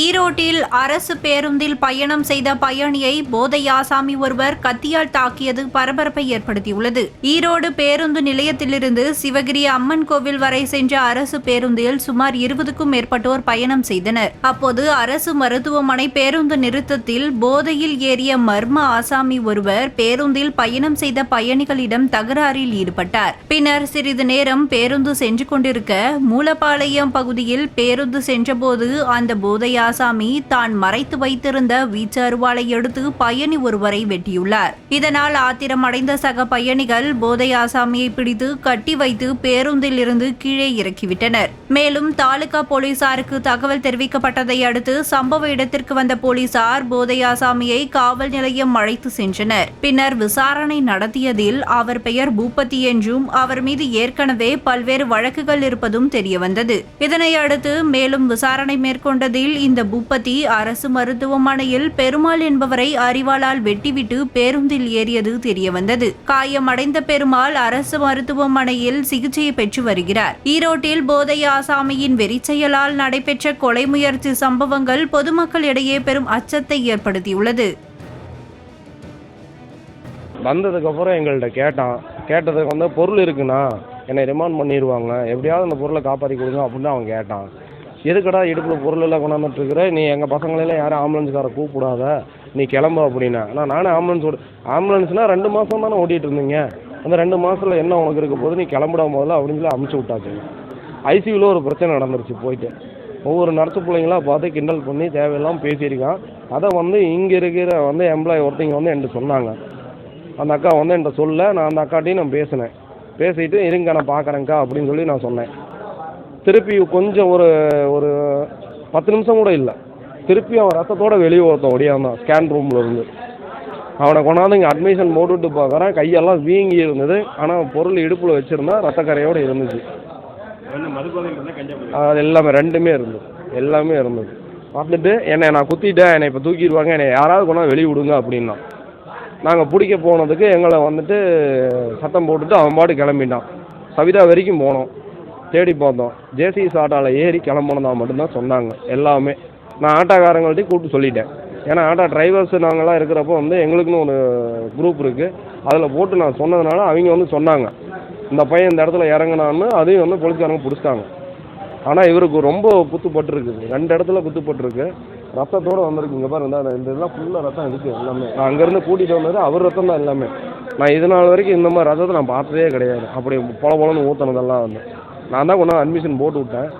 ஈரோட்டில் அரசு பேருந்தில் பயணம் செய்த பயணியை போதை ஆசாமி ஒருவர் கத்தியால் தாக்கியது பரபரப்பை ஏற்படுத்தியுள்ளது. ஈரோடு பேருந்து நிலையத்திலிருந்து சிவகிரி அம்மன் கோவில் வரை சென்ற அரசு பேருந்தில் சுமார் இருபதுக்கும் மேற்பட்டோர் பயணம் செய்தனர். அப்போது அரசு மருத்துவமனை பேருந்து நிறுத்தத்தில் போதையில் ஏறிய மர்ம ஆசாமி ஒருவர் பேருந்தில் பயணம் செய்த பயணிகளிடம் தகராறில் ஈடுபட்டார். பின்னர் சிறிது நேரம் பேருந்து சென்று கொண்டிருக்க மூலப்பாளையம் பகுதியில் பேருந்து சென்றபோது அந்த போதையா ஆசாமி தான் மறைத்து வைத்திருந்த வீச்சு அருவாளை எடுத்து பயணி ஒருவரை வெட்டியுள்ளார். இதனால் ஆத்திரமடைந்த சக பயணிகள் போதை ஆசாமியை பிடித்து கட்டி வைத்து பேருந்தில் இருந்து கீழே இறக்கிவிட்டனர். மேலும் தாலுகா போலீசாருக்கு தகவல் தெரிவிக்கப்பட்டதை அடுத்து சம்பவ இடத்திற்கு வந்த போலீசார் போதை ஆசாமியை காவல் நிலையம் அழைத்து சென்றனர். பின்னர் விசாரணை நடத்தியதில் அவர் பெயர் பூபதி என்றும் அவர் மீது ஏற்கனவே பல்வேறு வழக்குகள் இருப்பதும் தெரியவந்தது. இதனை அடுத்து மேலும் விசாரணை மேற்கொண்டதில் இந்த பூபதி அரசு மருத்துவமனையில் பெருமாள் என்பவரை அறிவாளால் வெட்டிவிட்டு பேருந்தில் ஏறியது தெரியவந்தது. காயமடைந்த பெருமாள் அரசு மருத்துவமனையில் சிகிச்சை பெற்று வருகிறார். ஈரோட்டில் போதை ஆசாமியின் வெறிச்செயலால் நடைபெற்ற கொலை முயற்சி சம்பவங்கள் பொதுமக்களிடையே பெரும் அச்சத்தை ஏற்படுத்தியுள்ளது. வந்ததுக்கப்புறம் எங்கள்கிட்ட கேட்டான். கேட்டதுக்கு வந்து பொருள் இருக்குண்ணா என்னை ரிமாண்ட் பண்ணிடுவாங்க. எப்படியாவது அந்த பொருளை காப்பாற்றி கொடுங்க அப்படின்னு அவன் கேட்டான். எதுக்குடா இடுப்பில் பொருள் எல்லாம் கொண்டாந்துட்டு இருக்கிற நீ எங்கள் பசங்களெல்லாம் யாரும் ஆம்புலன்ஸ்காரை கூப்பிடாத. நீ கிளம்பு அப்படின்னா. நான் நானே ஆம்புலன்ஸ் ஓடு ஆம்புலன்ஸ்னால் ரெண்டு மாதம் தானே ஓட்டிகிட்டு இருந்தீங்க. அந்த ரெண்டு மாதத்தில் என்ன உனக்கு இருக்க போது நீ கிளம்பிட முதல்ல அப்படின்னு சொல்லி அமுச்சு விட்டாச்சு ஐசியூவில் ஒரு பிரச்சனை நடந்துருச்சு போயிட்டு. ஒவ்வொரு நடத்து பிள்ளைங்களா பார்த்து கிண்டல் பண்ணி தேவையெல்லாம் பேசியிருக்கான். அதை வந்து இங்கே இருக்கிற வந்து எம்ப்ளாயி ஒருத்தங்க வந்து என்கிட்ட சொன்னாங்க. அந்த அக்கா வந்து என்கிட்ட சொல்ல நான் அந்த அக்காட்டையும் நான் பேசினேன். பேசிட்டு இருங்க நான் பார்க்குறேங்க்கா அப்படின்னு சொல்லி நான் சொன்னேன். திருப்பி கொஞ்சம் ஒரு ஒரு பத்து நிமிஷம் கூட இல்லை. திருப்பி அவன் ரத்தத்தோட வெளியே ஒருத்தன் ஒடியாந்தான் ஸ்கேன் ரூமில் இருந்து. அவனை கொண்டாந்து இங்கே அட்மிஷன் போட்டுவிட்டு பார்க்குறேன். கையெல்லாம் வீங்கி இருந்தது. ஆனால் பொருள் இடுப்பில் வச்சுருந்தா ரத்தக்கரையோடு இருந்துச்சு. அது எல்லாமே ரெண்டுமே இருந்தது. எல்லாமே இருந்தது. பார்த்துட்டு என்னை நான் குத்திட்டேன். என்னை இப்போ தூக்கிடுவாங்க. என்னை யாராவது கொண்டாந்து வெளியே விடுங்க அப்படின்னா. நாங்கள் பிடிக்க போனதுக்கு எங்களை வந்துட்டு சத்தம் போட்டுட்டு அவன் பாட்டு கிளம்பிட்டான். சவிதா வரைக்கும் போனோம். தேடி பார்த்தோம். ஜேசிஎஸ் ஆட்டோவில் ஏறி கிளம்புனதா மட்டும்தான் சொன்னாங்க. எல்லாமே. நான் ஆட்டோக்காரங்கள்ட்டையும் கூப்பிட்டு சொல்லிட்டேன். ஏன்னா ஆட்டோ டிரைவர்ஸ் நாங்களாம் இருக்கிறப்போ வந்து எங்களுக்குன்னு ஒரு குரூப் இருக்குது அதில் போட்டு நான் சொன்னதுனால அவங்க வந்து சொன்னாங்க. இந்த பையன் இந்த இடத்துல இறங்குனான்னு அதையும் வந்து போலீஸ்காரங்க பிடிச்சிட்டாங்க. ஆனால் இவருக்கு ரொம்ப குத்துப்பட்டுருக்கு. ரெண்டு இடத்துல குத்துப்பட்டுருக்கு. ரத்தத்தோடு வந்திருக்கு. இங்கே பாருங்க இந்த இந்த இதெல்லாம் ஃபுல்லாக ரத்தம் இருக்குது எல்லாமே. நான் அங்கேருந்து கூட்டிகிட்டு வந்தது அவர் ரத்தம் தான் எல்லாமே. நான் இது நாள் வரைக்கும் இந்த மாதிரி ரத்தத்தை நான் பார்த்ததே கிடையாது. அப்படி பொல பொலன்னு ஊற்றுனதெல்லாம் வந்து. நான் தான் கொண்டாந்து அட்மிஷன் போட்டு விட்டேன்